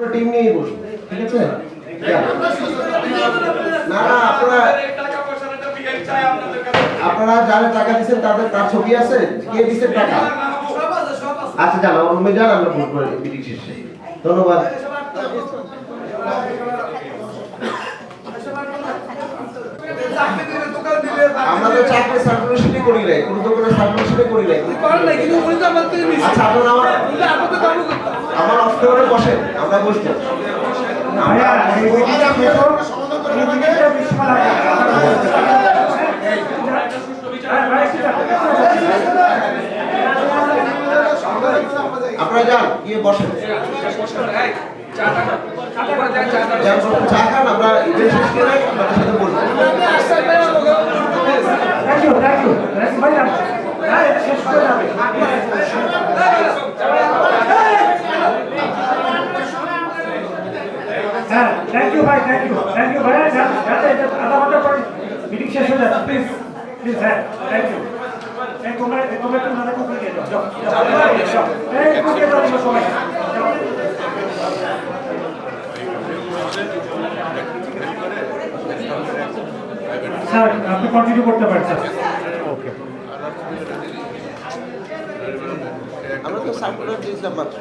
পুরো টিম নিয়েই বসবো ঠিক আছে? না না আপনারা আপনারা যারা টাকা দিচ্ছেন তাদের তার ছবি আছে? কে দিচ্ছেন টাকা? আচ্ছা যান আমার রুমে যান আমরা ভোট করে মিটিং শেষে। ধন্যবাদ। আমরা তো চাকরি সার্কুলেশনই করি নাই কোনো দোকানে সার্কুলেশনই করি নাই। আচ্ছা আপনারা আমার আমার অফ করে বসেন মিটিংটা বিশাল আপনারা যান গিয়ে বসেন। চা খান আমরা শেষ করে আপনাদের সাথে বলব শেষ করে যাবে হ্যাঁ থ্যাংক ইউ ভাই থ্যাংক ইউ থ্যাংক ইউ ভাইয়া যা- যাতে এটা আধা ঘণ্টা পরে মিটিং শেষ হয়ে যাচ্ছে প্লিজ প্লিজ হ্যাঁ থ্যাংক ইউ এই তোমরা একটু নানা। এই সবাই। স্যার আপনি কন্টিনিউ করতে পারেন স্যার। ওকে আমরা তো সার্কুলার দিয়েছিলাম মাত্র।